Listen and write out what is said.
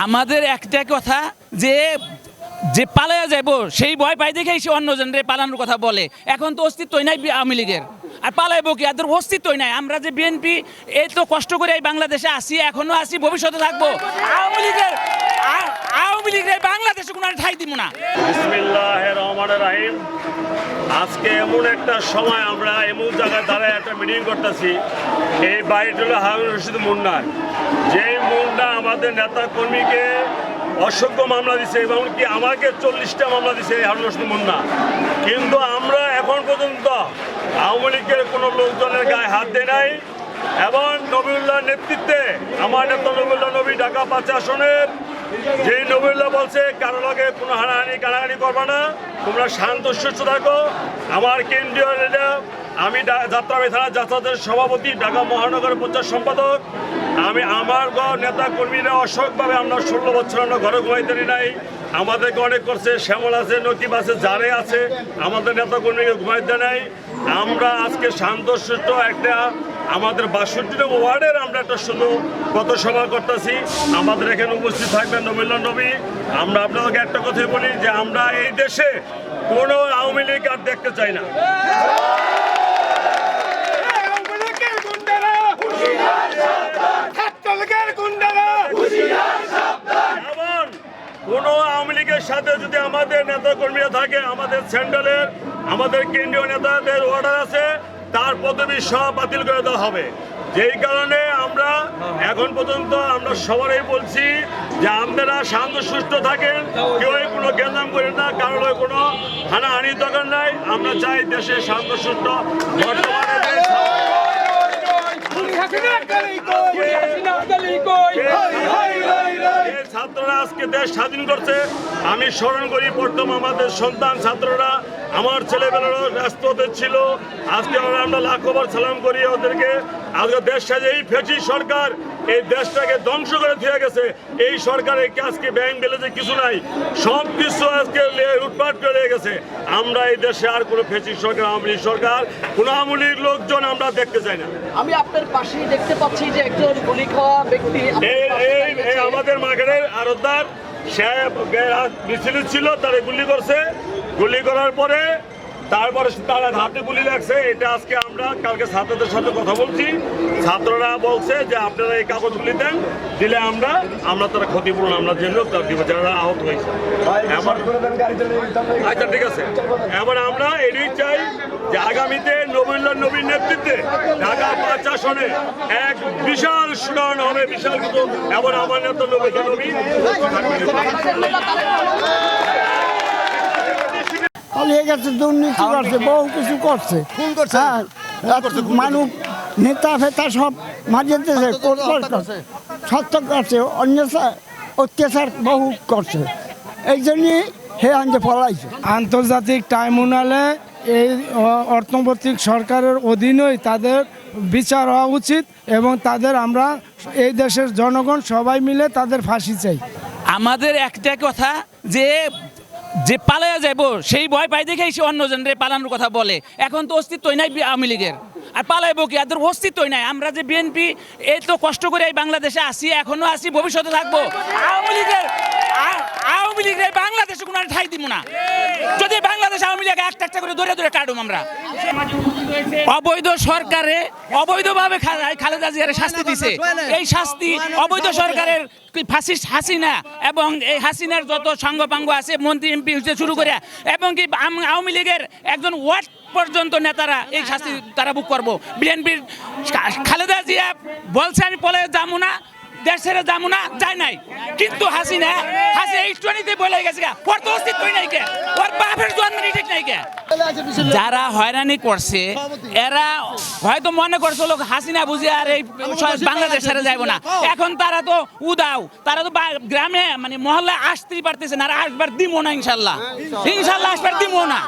আমাদের একটা কথা যে যে পালায়া যাব সেই ভয় পাই দেখেই সে অন্যজনের পালানোর কথা বলে। এখন তো অস্তিত্বই নাই আওয়ামী লীগের। আর পালাইবো কি? এদের অস্তিত্বই নাই। আমরা যে বিএনপি এই তো কষ্ট করে এই বাংলাদেশে আসি, এখনও আসি, ভবিষ্যতে থাকব। আওয়ামী লীগের আওয়ামী লীগের বাংলাদেশে কোনো ঠাই দিব না। আজকে এমন একটা সময় আমরা এমন জায়গায় দাঁড়ায় একটা মিটিং করতেছি। এই বাড়িটা হলো হারুন রশিদ মুন্নার যেই মুন্না আমাদের নেতা কর্মীকে অসংখ্য মামলা দিছে এবং কি আমাকে চল্লিশটা মামলা দিছে এই হারুন রশিদ মুন্না। কিন্তু আমরা এখন পর্যন্ত আওয়ামী লীগের কোনো লোকজনের গায়ে হাত দেয় নাই এবং নবীউল্লাহ নেতৃত্বে আমার নেতা নবীউল্লাহ নবী ঢাকা পাঁচ আসনের যে নবীল্লাহ বলছে, কারও লগে কোনো হানাহানি, কানাহানি করবে না, তোমরা শান্ত, সুস্থ থাকো। আমার কেন্দ্রীয় আমি যাত্রাবাড়ি থানা যাত্রাদের সভাপতি ঢাকা মহানগরের প্রচার সম্পাদক। আমি আমার নেতা কর্মীরা অসংখ্যভাবে আমরা ষোলো বছর আমরা ঘরে ঘুমাইতে নাই। আমাদেরকে অনেক করছে, শ্যামল আছে, নকিব আছে, যারে আছে, আমাদের নেতা কর্মীকে ঘুমাইতে নাই। আমরা আজকে শান্ত, সুস্থ একটা আমাদের বাষট্টি ওয়ার্ডের আমরা একটা শুধু কত সভা করতেছি। আমাদের এখানে উপস্থিত থাকবেন নবীল্লা নবী। আমরা আপনাদেরকে একটা কথাই বলি যে আমরা এই দেশে কোনো আওয়ামী লীগ আর দেখতে চাই না। লীগের সাথে যদি আমাদের নেতা কর্মীরা থাকে, আমাদের সেন্ট্রালের আমাদের কেন্দ্রীয় নেতাদের অর্ডার আছে, তার পদবি সব বাতিল করে দেওয়া হবে। যেই কারণে আমরা এখন পর্যন্ত আমরা সবারই বলছি যে আপনারা শান্ত, সুস্থ থাকেন কেউ কোনো গেঞ্জাম করেন না, কারোর কোনো হানাহানি দরকার নাই। আমরা চাই দেশে শান্ত, সুস্থ, বর্তমানে যে খুনি হাসিনা গলি কই খুনি হাসিনা গলি কই যে ছাত্ররা আজকে দেশ স্বাধীন করছে। আমি স্মরণ করি, প্রথম আমাদের সন্তান ছাত্ররা আমার ছেলেবেলারও রাষ্ট্রতে ছিল। আজকে আমরা লাখবার সালাম করি ওদেরকে। আজকে দেশ সাজে, এই সরকার এই দেশটাকে ধ্বংস করে দিয়ে গেছে। এই সরকারের আজকে ব্যাংক বেলেছে কিছু নাই। সব কিছু আজকে লুটপাট করে গেছে। আমরা এই দেশে আর কোনো ফেঁচি সরকার আওয়ামী লীগ সরকার কোনো আওয়ামী লীগ লোকজন আমরা দেখতে চাই না। আমি আপনার পাশেই দেখতে পাচ্ছি যে একজন গুলি খাওয়া ব্যক্তি এই। আমাদের মার্কেটের আরতদার সে মিছিল ছিল তারা গুলি করছে। গুলি করার পরে তারপরে তারা হাতে গুলি লাগছে এটা আজকে আমরা কালকে ছাত্রদের সাথে কথা বলছি। ছাত্ররা বলছে যে আপনারা এই কাগজগুলি দেন, দিলে আমরা আমরা তারা ক্ষতিপূরণ, আমরা জন্য তার দিব, যারা আহত হয়েছে। আচ্ছা ঠিক আছে। এবার আমরা এটাই চাই যে আগামীতে নবীল্লা নবীর নেতৃত্বে ঢাকা পাঁচ আসনে এক বিশাল সুনান হবে, বিশাল কিছু। এবার আমার নেতা নবী নবী। পালিয়ে গেছে দুর্নীতি করছে বহু কিছু করছে। খুন করছে? হ্যাঁ, মানুষ নেতা ফেতা সব মারিয়ে দিয়েছে কোটপাট করছে। সত্য করছে অন্যাচার অত্যাচার বহু করছে। এই জন্যই হে আনতে পলাইছে আন্তর্জাতিক ট্রাইব্যুনালে এই অর্থনৈতিক সরকারের অধীনেই তাদের বিচার হওয়া উচিত এবং তাদের আমরা এই দেশের জনগণ সবাই মিলে তাদের ফাঁসি চাই। আমাদের একটা কথা যে যে পালাইয়া যাইব, সেই ভয় পাই দেখেই সে অন্যজনের পালানোর কথা বলে। এখন তো অস্তিত্বই নাই আওয়ামী লীগের। আর পালাইবো কি? এদের অস্তিত্বই নাই। আমরা যে বিএনপি এই তো কষ্ট করে এই বাংলাদেশে আসি এখনও আসি ভবিষ্যতে থাকব। আওয়ামী লীগের আওয়ামী লীগের বাংলাদেশে কোনো ঠাই দিব না। যদি বাংলাদেশ আওয়ামী লীগ একটা একটা করে ধরে ধরে কাটুম আমরা। অবৈধ সরকারে অবৈধভাবে খালেদা জিয়ার শাস্তি দিছে। এই শাস্তি অবৈধ সরকারের কি ফাসিস্ট হাসিনা এবং এই হাসিনার যত সাঙ্গপাঙ্গ আছে, মন্ত্রী, এমপি হতে শুরু করে, এবং কি আওয়ামী লীগের একজন ওয়ার্ড পর্যন্ত নেতারা এই শাস্তি তারা বুক করব। বিএনপির খালেদা জিয়া বলছে আমি পলে যাব না, দেশ ছেড়ে যাব না, যায় নাই। কিন্তু হাসিনা হাসিনা এই টনিতে বলে গেছে ওর তো অস্তিত্বই নাই কে, ওর বাপের জন্মই ঠিক নাই কে। যারা হয়রানি করছে, এরা হয়তো মনে করছে, লোক, হাসিনা বুঝে আর এই বাংলাদেশ ছেড়ে যাইব না। এখন তারা তো উদাও, তারা তো গ্রামে মানে মহল্লায় আসতেই পারতেছে না, আর আসবার দিব না ইনশাল্লাহ। ইনশাল্লাহ আসবার দিব না।